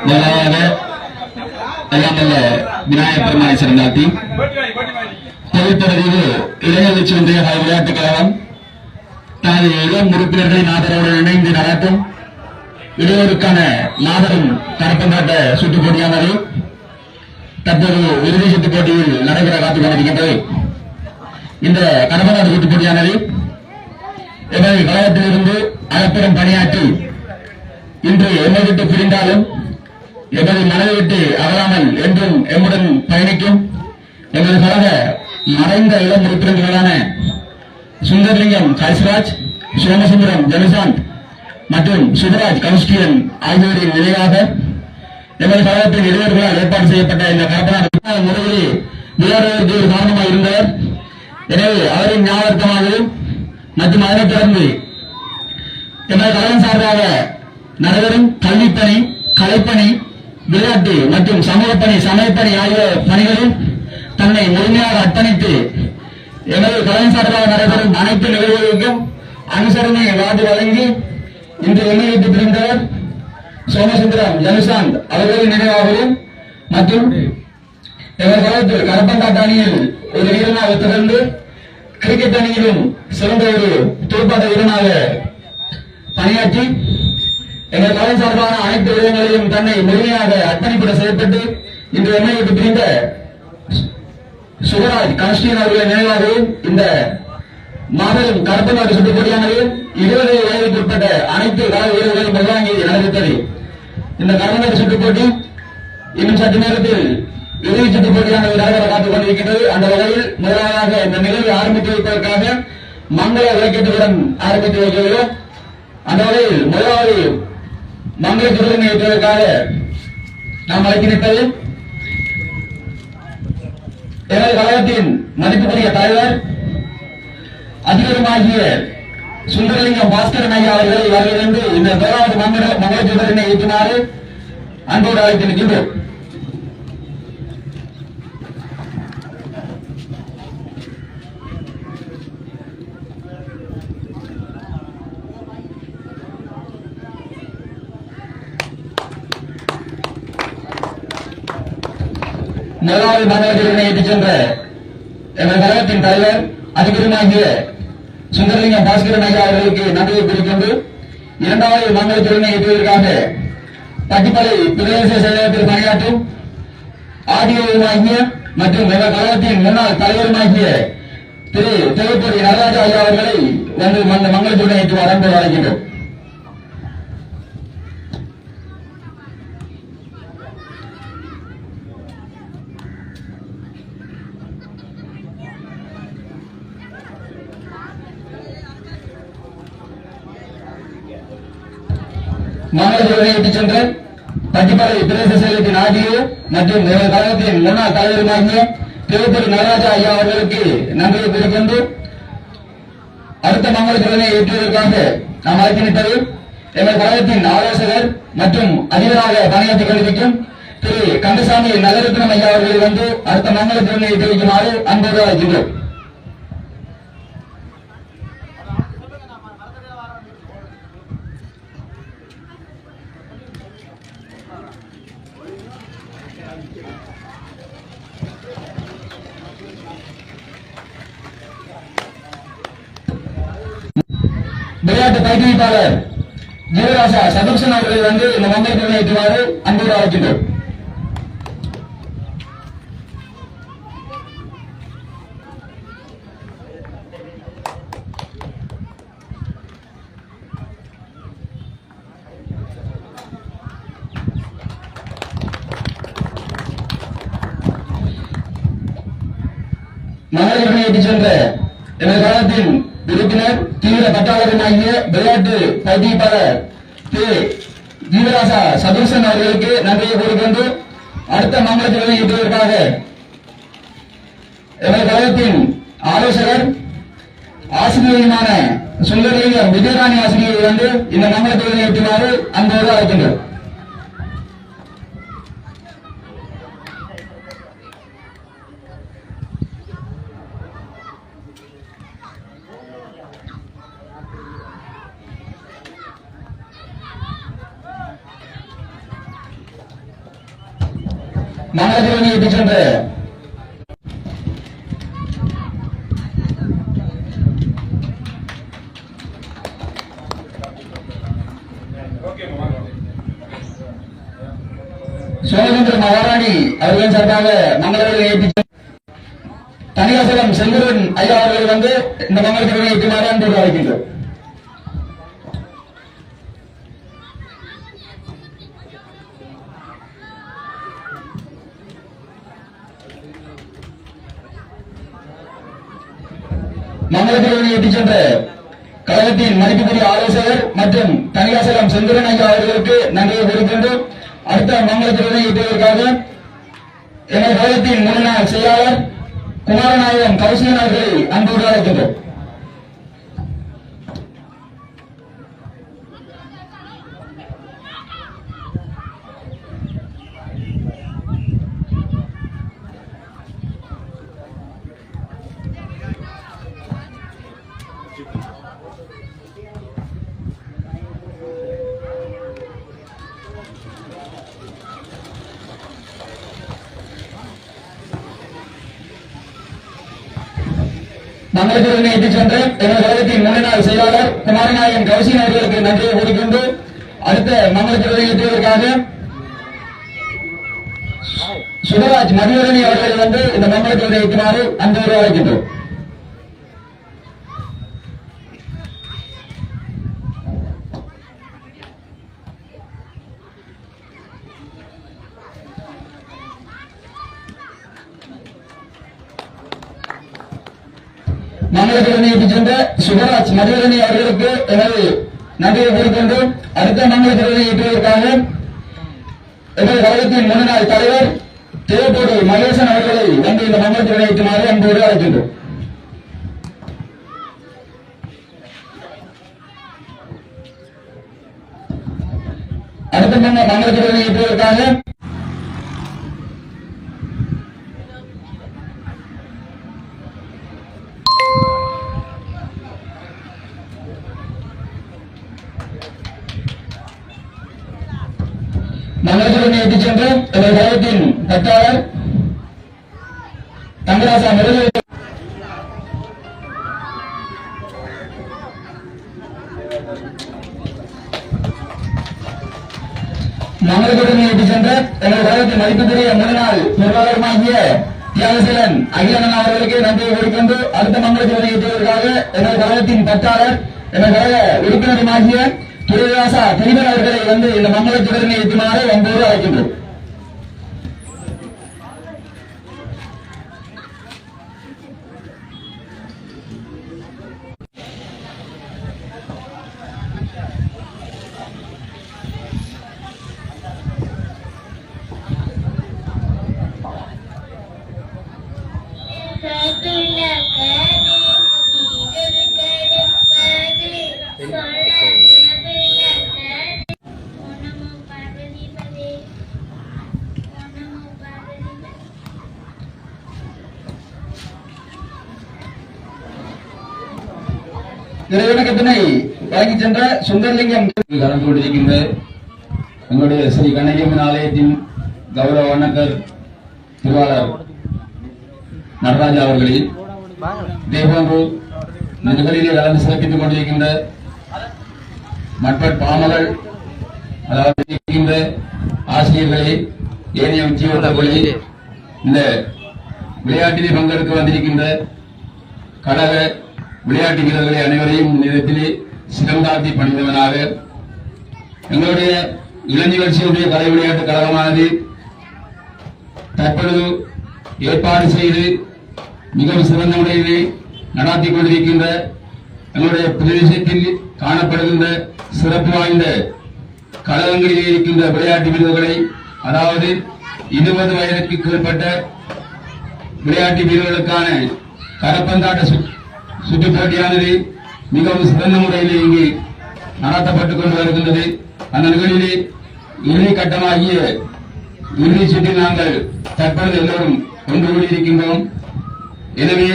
முதலாவது எல்லாம் வல்ல விநாயகப் பெருமானை சிறந்தாட்டி பொதுத்தரவு இளைஞர் ஒன்றிய விளையாட்டுக் கழகம் தனது இளம் உறுப்பினர்களின் ஆதரவுடன் இணைந்து நடத்தும் இளையோருக்கான மாபெரும் கரப்பந்தாட்ட சுற்றுப் போட்டியானது தற்போது இறுதி சுற்றுப் போட்டியில் நடைபெற காத்துக் கொண்டிருக்கின்றது இந்த கரப்பந்தாட்ட சுற்றுப் போட்டியானது எமது கழகத்திலிருந்து அளப்பெரும் பணியாற்றி இன்று என்னை விட்டு பிரிந்தாலும் எமது மனதை விட்டு அகலாமல் என்றும் எம்முடன் பயணிக்கும். எமது கழக மறைந்த இளம் உறுப்பினர்களான சுந்தர்லிங்கம் கைஸ்ராஜ் சோமசுந்தரம் ஜனசாந்த் மற்றும் சுபராஜ் கௌஸ்கியன் ஆகியோரின் நினைவாக எமது கழகத்தின் இளைஞர்களால் ஏற்பாடு செய்யப்பட்ட இந்த கலப்பன முறையில் விளையாடுவதற்கு ஒரு காரணமாக இருந்தவர். எனவே அவரின் ஞாபகமாகவும் மற்றும் அதனைத் தொடர்ந்து எமது கழகம் சார்பாக நடைபெறும் கல்விப்பணி கலைப்பணி விளையாட்டு மற்றும் சமூகப்பணி சமயப்பணி ஆகிய பணிகளில் தன்னை முழுமையாக அர்ப்பணித்து எமது கலை சார்பாக நடைபெறும் அனைத்து நிகழ்வுகளுக்கும் அனுசரணை வாது வழங்கி இன்று வெளியிட்டு பிரிந்தவர் சோமசுந்தரம் ஜனுசாந்த் அவர்களின் நினைவாகவும் மற்றும் எமது கழகத்தில் கரப்பந்தாட்ட அணியில் ஒரு வீரனாக திகழ்ந்து கிரிக்கெட் அணியிலும் சிறந்த ஒரு துடுப்பாட்ட வீரனாக பணியாற்றி எங்கள் கலை சார்பான அனைத்து விடயங்களையும் தன்னை முழுமையாக அர்ப்பணிப்பட செயல்பட்டு இன்று எண்ணெய் விட்டு பிரிந்த சுகராஜ் கான்ஸ்டியன் அவர்களின் நினைவாகவும் இந்த மாபெரும் கருப்பநாட்டு சுற்றுப் போட்டியானது இருபது வயதுக்கு உட்பட்ட அனைத்து கால வீரர்களும் உள்வாங்கி நடந்தது இந்த கருப்பநாட்டு சுற்றுப் போட்டி இன்னும் சற்று நேரத்தில் இறுதி சுற்றுப் நடைபெற காத்துக் கொண்டிருக்கின்றது. அந்த வகையில் முதலாவதாக இந்த நிகழ்வை ஆரம்பித்து வைப்பதற்காக மங்கள விளக்கத்துடன் ஆரம்பித்து வைக்கிறோம் அந்த வகையில் முதலாவது மங்கள திருவிழை ஏற்றுவதற்காக நாம் அழைக்கின்றது எனது கழகத்தின் மதிப்புக்குரிய தலைவர் அதிபருமாகிய சுந்தரலிங்கம் பாஸ்கரன் ஐயா அவர்களை வருகிறது இந்த முதலாவது மங்கள மங்கள சுடரினை ஏற்றுமாறு அன்போடு அழைத்து நிற்கின்றோம் மாநகரத்தினை ஏற்றிச் சென்ற எங்கள் கழகத்தின் தலைவர் அதிபருமாகிய சுந்தரலிங்கம் பாஸ்கரன் ஐயா அவர்களுக்கு நன்றியை தெரிவிக்கின்று இரண்டாவது மங்களத்தினை ஏற்றுவதற்காக பட்டிப்படை பிரதேச செயலகத்தில் பணியாற்றும் ஆடியோவுமாகிய மற்றும் எங்கள் கழகத்தின் முன்னாள் தலைவருமாகிய திரு தேவப்பூரி நடராஜா ஐயா அவர்களை வந்து மந்த மங்களத்துடன் ஏற்று வரம்பு அழைக்கின்றோம். மாநிலத்துறை விட்டுச் சென்ற பட்டிப்படை பிரதேச மற்றும் கழகத்தின் முன்னாள் தலைவருமாகிய நடராஜா ஐயா அவர்களுக்கு நன்றியை அடுத்த மங்களத்துடனே ஏற்றுவதற்காக நாம் அழைக்கின்றது எங்கள் கழகத்தின் ஆலோசகர் மற்றும் அதிபராக பணியாற்றிக் கொண்டிருக்கும் திரு கந்தசாமி நகரத்தினம் ஐயா அவர்களை வந்து அடுத்த மங்களத்துடனே தெரிவிக்குமாறு அன்போடு அழைக்கின்றோம். விளையாட்டு பயிற்றுவிப்பாளர் ஜீவராசா சதர்சன் அவர்களை வந்து இந்த மந்திரத்தை நிர்ணயிக்குமாறு அன்போடு அழைக்கின்றோம் மகளிர் ஏற்றிச் சென்ற எனது காலத்தின் தீவிர விளையாட்டு பதிப்பாளர் திரு ஜீவராசா சதுர்சன் அவர்களுக்கு நன்றியை கூறிக்கொண்டு அடுத்த மங்களத்தினை ஈட்டுவதற்காக எமது கழகத்தின் ஆலோசகர் ஆசிரியருமான சுந்தரலிங்கம் விஜயராணி ஆசிரியர் வந்து இந்த மங்களத்தினை ஈட்டுமாறு அன்போடு அழைக்கின்றோம். மங்களத்திற்கு இட்டுச் சென்ற சோழேந்திர மகாராணி அவர்களின் சார்பாக மங்களவர்களை ஏற்பித்த தனியாசலம் செந்தூரன் ஐயா அவர்கள் வந்து இந்த மங்களத்திற்கு ஏற்றுமாறு அன்போடு அழைக்கின்றோம். மங்களத்திற்கு ஏற்றிச் சென்ற கழகத்தின் மதிப்புக்குரிய ஆலோசகர் மற்றும் தனியாசலம் செந்திரன் ஐயா அவர்களுக்கு நன்றியை தெரிவிக்கின்றோம். அடுத்த மங்களத்திற்கு எட்டுவதற்காக எங்கள் கழகத்தின் முன்னாள் செயலாளர் குமாரநாயகம் கௌசிகன் அவர்களை அன்போடு அழைக்கின்றோம் மங்களத்திற்கு இட்டுச் சென்று எங்கள் கழகத்தின் முன்னாள் செயலாளர் குமாரநாயகன் கௌசிகன் அவர்களுக்கு நன்றியை கூறிக்கொண்டு அடுத்த மங்களத்திற்கு ஏற்றுவதற்காக சுபராஜ் மதிவரணி அவர்களை வந்து இந்த மங்களத்திற்கு ஏற்றுமாறு அன்பு உருவாக்கின்றோம் மங்களத்திற்கு சென்ற சுகராஜ் மதுரணி அவர்களுக்கு எனது நன்றியை கூறிக்கொண்டு அடுத்த மங்களத்திற்கு ஏற்றுவதற்காக எனது கழகத்தின் முன்னாள் தலைவர் தேவப்போடு மகேசன் அவர்களை வந்து இந்த மன்றத்தில் ஏற்றுமாறு அன்போடு அழைக்கின்றோம். அடுத்த மன்ற மன்றத்தில் ஏற்றுவதற்காக மன்றத்தில் சென்று சென்ற எமது கழகத்தின் தட்டாளர் தங்கராசா முதலில் மங்களத்துடன் ஏற்றி சென்ற எனது கழகத்தின் மதிப்புக்குரிய முன்னாள் நிர்வாகமாகிய தியாகசீலன் அகிலன் அவர்களுக்கு நன்றியை கொடுக்கின்ற அடுத்த மங்களத்துடன் ஏற்றுவதற்காக எனது கழகத்தின் பற்றாளர் எனது கழக உறுப்பினருமாகிய துரைராசா திரிவன் அவர்களை வந்து இந்த மங்களத்துடன் ஏற்றுமாறு அன்போடு அழைக்கின்றோம். திரையுலகத்தினை வழங்கி சென்ற சுந்தர்லிங்கம். கலந்து கொண்டிருக்கின்ற எங்களுடைய ஸ்ரீ கண்ணகியம்மன் ஆலயத்தின் கௌரவ வணக்கர் திருவாளர் நடராஜா அவர்களே இதேபோன்று இந்த கலந்து சிறப்பித்துக் கொண்டிருக்கின்ற மற்ற பாமகள் அதாவது ஆசிரியர்களே ஏனைய உத்தியோகர்களே இந்த விளையாட்டிலே பங்கெடுக்க வந்திருக்கின்ற கழக விளையாட்டு வீரர்களை அனைவரையும் இந்த நேரத்திலே சிறந்தாத்தி பணிந்தவனாக எங்களுடைய இளநிகழ்ச்சியுடைய கலை விளையாட்டு கழகமானது தற்பொழுது ஏற்பாடு செய்து மிகவும் சிறந்த முறையிலே நடாத்தி கொண்டிருக்கின்ற எங்களுடைய பிரதேசத்தில் காணப்படுகின்ற சிறப்பு வாய்ந்த கழகங்களிலே இருக்கின்ற விளையாட்டு வீரர்களை அதாவது இருபது வயதுக்கு கீழ்பட்ட விளையாட்டு வீரர்களுக்கான கரப்பந்தாட்ட சு- மிகவும் சிறந்த முறையிலே இங்கே நடத்தப்பட்டுக் கொண்டு வருகின்றது. அந்த நிகழ்விலே இறுதி கட்டமாகிய இறுதி சுற்றில் நாங்கள் தற்பொழுது எல்லோரும் ஒன்று கூடியிருக்கின்றோம் எனவே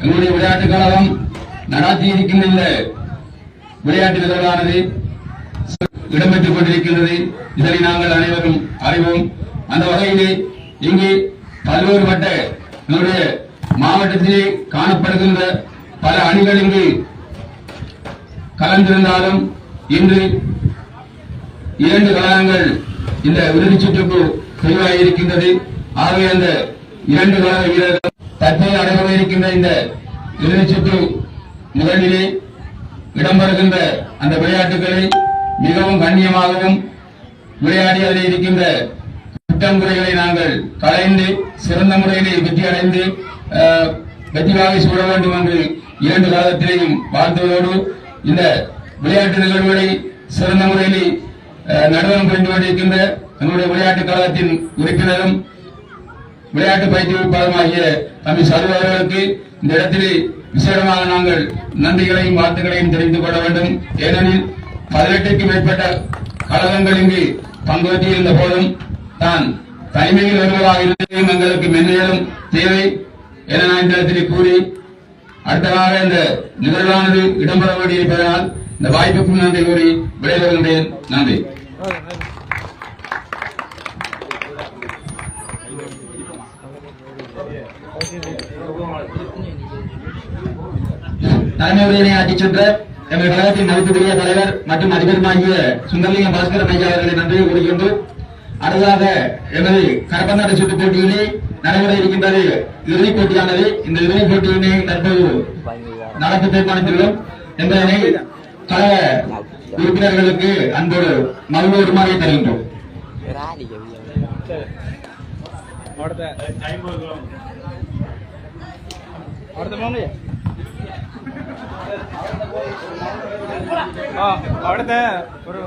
எங்களுடைய விளையாட்டுக் கழகம் நடாத்தி இருக்கின்ற விளையாட்டு நிகழ்வானது இடம்பெற்றுக் கொண்டிருக்கின்றது. இதனை நாங்கள் அனைவரும் அறிவோம். அந்த வகையிலே இங்கே பல்வேறுபட்ட நம்முடைய மாவட்டத்திலே காணப்படுகின்ற பல அணிகள் இங்கு கலந்திருந்தாலும் இன்று இரண்டு கழகங்கள் இந்த விருது சுற்றுக்கு தெளிவாக இருக்கின்றது. ஆகவே அந்த இரண்டு கழக வீரர்கள் தற்போது நடைபெற இருக்கின்ற இந்த இறுதிச் சுற்று முதலிலே இடம்பெறுகின்ற அந்த விளையாட்டுகளை மிகவும் கண்ணியமாகவும் விளையாடியதில் இருக்கின்ற குற்றம் குறைகளை நாங்கள் களைந்து சிறந்த முறையிலே வெற்றி அடைந்து அஹ், வெற்றி சூட வேண்டும் என்று இரண்டு காலத்திலேயும் வாழ்த்துவதோடு இந்த விளையாட்டு நிகழ்வுகளை சிறந்த முறையில் அஹ், நடுவரம் கொண்டிருக்கின்ற நம்முடைய விளையாட்டுக் கழகத்தின் உறுப்பினரும் விளையாட்டு பயிற்றுவிப்பாளருமாகிய தம்பி சர்வ அவர்களுக்கு இந்த இடத்திலே விசேடமாக நாங்கள் நன்றிகளையும் வாழ்த்துக்களையும் தெரிந்து கொள்ள வேண்டும். ஏனெனில் பதினெட்டுக்கும் மேற்பட்ட கழகங்கள் இங்கு பங்குபற்றியிருந்த போதும் தான் தனிமையில் வருவதாக இருந்ததையும் எங்களுக்கு மென்மேலும் தேவை என நான் இந்த இடத்திலே கூறி அடுத்ததாக இந்த நிகழ்வானது இடம்பெற வேண்டியிருப்பதனால் இந்த வாய்ப்புக்கும் நன்றி கூறி விடைபெறுகின்றேன். நன்றி. தலைமை உரையினை ஆற்றிச் சென்ற எங்கள் கழகத்தின் மதிப்புக்குரிய தலைவர் மற்றும் அதிபருமாகிய சுந்தரலிங்கம் பாஸ்கரன் ஐயா அவர்களை நன்றி கூறுகின்றோம் அடுத்ததாக எமது கரப்பந்தாட்ட சுற்றுப் போட்டியிலே நடைபெற இருக்கின்றது. இறுதிப் போட்டியானது. இந்த இறுதிப் போட்டியினை தற்போது நடத்த தீர்மானித்துள்ளோம். என்பதனை கழக உறுப்பினர்களுக்கு அன்போடு மகிழ்வுமாறி தருகின்றோம். அடுத்த ஒரு